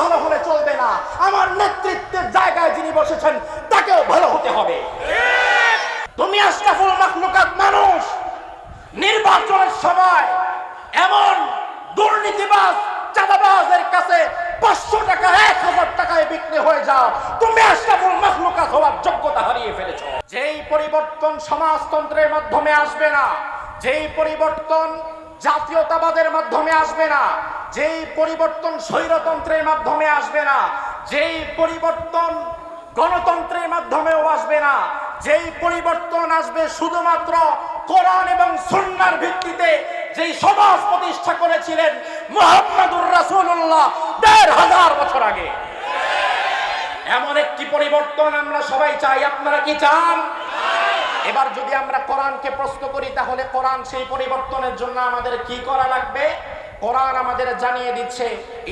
ভালো হলে চলবে না। আমার নেতৃত্বের জায়গায় যিনি বসেছেন, তাকেও ভালো হতে হবে। তুমি আশরাফুল মাখলুকাত মানুষ। নির্বাচনের সময় এমন দুর্নীতিবাজ, চাঁদাবাজের কাছে পাঁচশো টাকা, এক হাজার টাকায় বিক্রি হয়ে যাও। তুমি আশরাফুল মাখলুকাত হওয়ার যোগ্যতা হারিয়ে ফেলেছো। যেই পরিবর্তন সমাজতন্ত্রের মাধ্যমে আসবে না, যেই পরিবর্তন জাতীয়তাবাদের মাধ্যমে আসবে না যেই পরিবর্তন স্বৈরতন্ত্রের মাধ্যমে আসবে না, যেই পরিবর্তন গণতন্ত্রের মাধ্যমেও আসবে না, যেই পরিবর্তন আসবে শুধুমাত্র কোরআন এবং সুন্নার ভিত্তিতে, যেই সমাজ প্রতিষ্ঠা করেছিলেন মোহাম্মদুর রাসূলুল্লাহ দেড় হাজার বছর আগে। এমন একটি পরিবর্তন আমরা সবাই চাই। আপনারা কি চান? এবার যদি আমরা কোরআনকে প্রশ্ন করি, তাহলে কোরআন সেই পরিবর্তনের জন্য আমাদের কি করা লাগবে? কোরআন আমাদের জানিয়ে দিচ্ছে,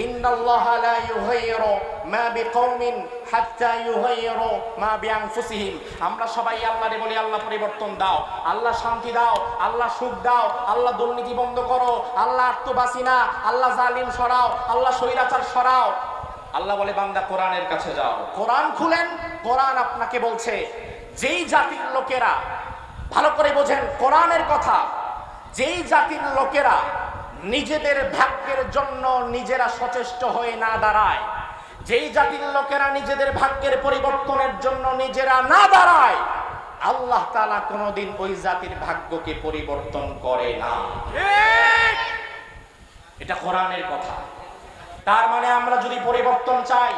ইন্নাল্লাহ লা ইউগাইয়িরু মা বিকওমিন হাত্তা ইউগাইয়িরু মা বিআনফুসিহিম। আমরা সবাই আল্লাহরে বলি, আল্লাহ পরিবর্তন দাও, আল্লাহ শান্তি দাও, আল্লাহ সুখ দাও, আল্লাহ দুর্নীতি বন্ধ করো, আল্লাহ আত্মবাসিনা, আল্লাহ জালিম সরাও, আল্লাহ স্বৈরাচার সরাও। আল্লাহ বলে, বান্দা, কোরআনের কাছে যাও। কোরআন খুলেন, কোরআন আপনাকে বলছে, যেই জাতির লোকেরা ভালো করে বোঝেন, কোরআনের কথা, যেই জাতির লোকেরা নিজেদের ভাগ্যের জন্য নিজেরা সচেষ্ট হয়ে না দাঁড়ায়। যেই জাতির লোকেরা নিজেদের ভাগ্যের পরিবর্তনের জন্য নিজেরা না দাঁড়ায়, আল্লাহ তালা কোনোদিন ওই জাতির ভাগ্যকে পরিবর্তন করে না। এটা কোরআনের কথা। তার মানে আমরা যদি পরিবর্তন চাই,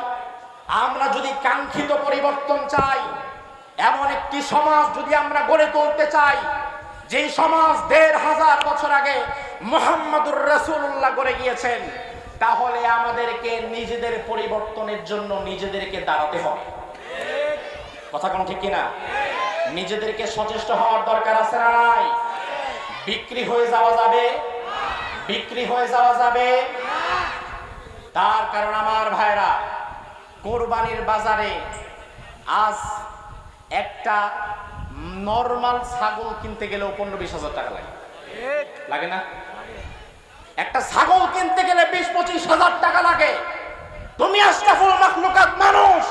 আমরা যদি কাঙ্ক্ষিত পরিবর্তন চাই, এমন একটি সমাজ যদি আমরা গড়ে তুলতে চাই, যেই সমাজ দেড় হাজার বছর আগে মোহাম্মদুর রসুল্লাহ করে গিয়েছেন তাহলে আমাদেরকে নিজেদের পরিবর্তনের জন্য নিজেদেরকে দাঁড়াতে হবে। কথা কোন ঠিক কিনা? নিজেদেরকে সচেষ্ট হওয়ার দরকার আছে না নাই? বিক্রি হয়ে যাওয়া যাবে? বিক্রি হয়ে যাওয়া যাবে? তার কারণ আমার ভাইরা কোরবানির বাজারে আজ একটা নর্মাল ছাগল কিনতে গেলেও পনেরো বিশ হাজার টাকা লাগে। লাগে না? একটা ছাগল কিনতে গেলে বিশ, পঁচিশ হাজার টাকা লাগে। তুমি মানুষ।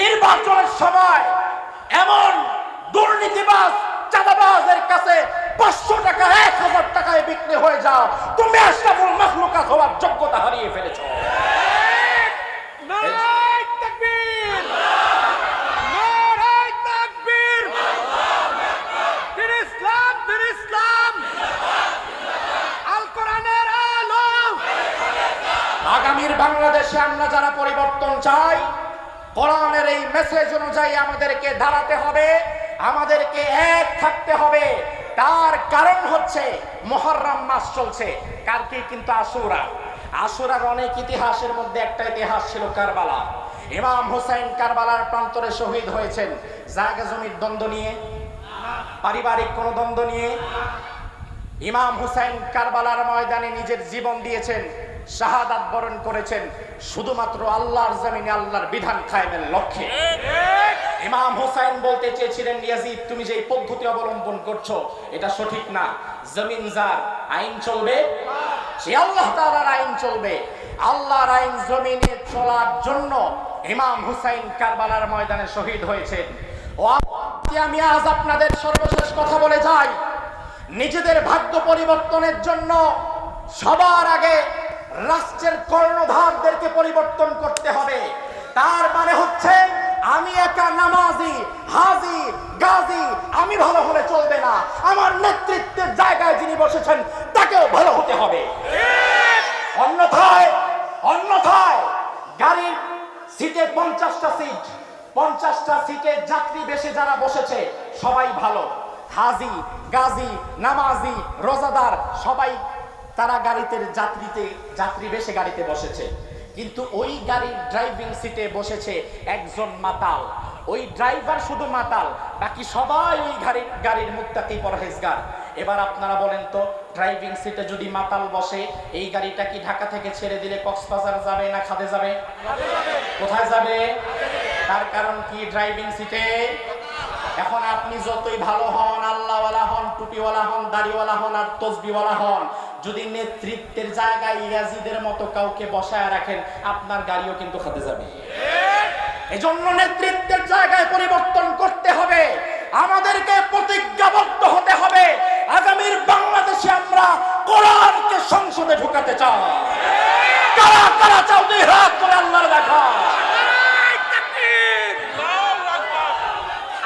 নির্বাচনের সময় এমন দুর্নীতিবাজ, চাঁদাবাজের কাছে পাঁচশো টাকা, এক হাজার টাকায় বিক্রি হয়ে যাও। তুমি আশরাফুল মাখলুকাত হওয়ার যোগ্যতা হারিয়ে ফেলেছো। আগামীর বাংলাদেশে আমরা যারা পরিবর্তন চাই, কোরআনের এই মেসেজ অনুযায়ী আমাদেরকে দাঁড়াতে হবে, আমাদেরকে এক থাকতে হবে। তার কারণ হচ্ছে মহরম মাস চলছে। কালকে কিন্তু আশুরা আশুরার অনেক ইতিহাসের মধ্যে একটা ইতিহাস ছিল কারবালা। ইমাম হোসেন কারবালার প্রান্তরে শহীদ হয়েছেন। জায়গা জমির দ্বন্দ্ব নিয়ে, পারিবারিক কোনো দ্বন্দ্ব নিয়ে ইমাম হুসাইন কারবালার ময়দানে নিজের জীবন দিয়েছেন। শাহাদাত বরণ করেছেন শুধুমাত্র আল্লাহর জমিনে আল্লাহর বিধান কায়েমের লক্ষ্যে। ইমাম হুসাইন বলতে চেয়েছিলেন, ইয়াজিদ, তুমি যে পদ্ধতি অবলম্বন করছ, এটা সঠিক না। জমিন যার, আইন চলবে সে আল্লাহ তাআলার আইন চলবে। আল্লাহর আইন জমিনে চলার জন্য ইমাম হুসাইন কারবালার ময়দানে শহীদ হয়েছেন। ও আমি আজ আপনাদের সর্বশেষ কথা বলে যাই। নিজেদের ভাগ্য পরিবর্তনের জন্য সবার আগে রাষ্ট্রের কর্ণধারদেরকে পরিবর্তন করতে হবে। তার মানে হচ্ছে, আমি একা নামাজি, হাজি, গাজী, আমি ভালো হলে চলবে না। আমার নেতৃত্বের জায়গায় যিনি বসেছেন, তাকেও ভালো হতে হবে। অন্যথায় অন্যথায় গাড়ির সিটে পঞ্চাশটা সিট, পঞ্চাশটা সিটে যাত্রী বেশি যারা বসেছে, সবাই ভালো। হাজি, গাজী, নামাজি, রোজাদার, সবাই তারা গাড়িতে যাত্রীতে, যাত্রী বেশে গাড়িতে বসেছে। কিন্তু ওই গাড়ির ড্রাইভিং সিটে বসেছে একজন মাতাল। ওই ড্রাইভার শুধু মাতাল, বাকি সবাই ওই গাড়ির গাড়ির মুক্তাকি পরহেজগার। এবার আপনারা বলেন তো ড্রাইভিং সিটে যদি মাতাল বসে, এই গাড়িটা কি ঢাকা থেকে ছেড়ে দিলে কক্সবাজার যাবে না খাদে যাবে? কোথায় যাবে? তার কারণ কি ড্রাইভিং সিটে এখন আপনি যতই ভালো হন, আল্লাহওয়ালা হন, টুপিওয়ালা হন, দাড়িওয়ালা হন, আর তসবিওয়ালা হন যদি নেতৃত্বের জায়গায় ইয়াজিদের মতো কাউকে বসায় রাখেন, আপনার গাড়িও কিন্তু খাতে যাবে। এজন্য নেতৃত্বের জায়গায় পরিবর্তন করতে হবে। আমাদেরকে প্রতিজ্ঞাবদ্ধ হতে হবে। আগামীর বাংলাদেশে আমরা কোরআনকে সংসদে ঢুকাতে চাই। কারা কারা চাও দুই হাত করে আল্লাহর দেখা?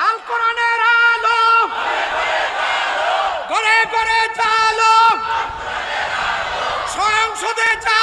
আল কোরআনের আলো। ঘরে ঘরে চা সুদে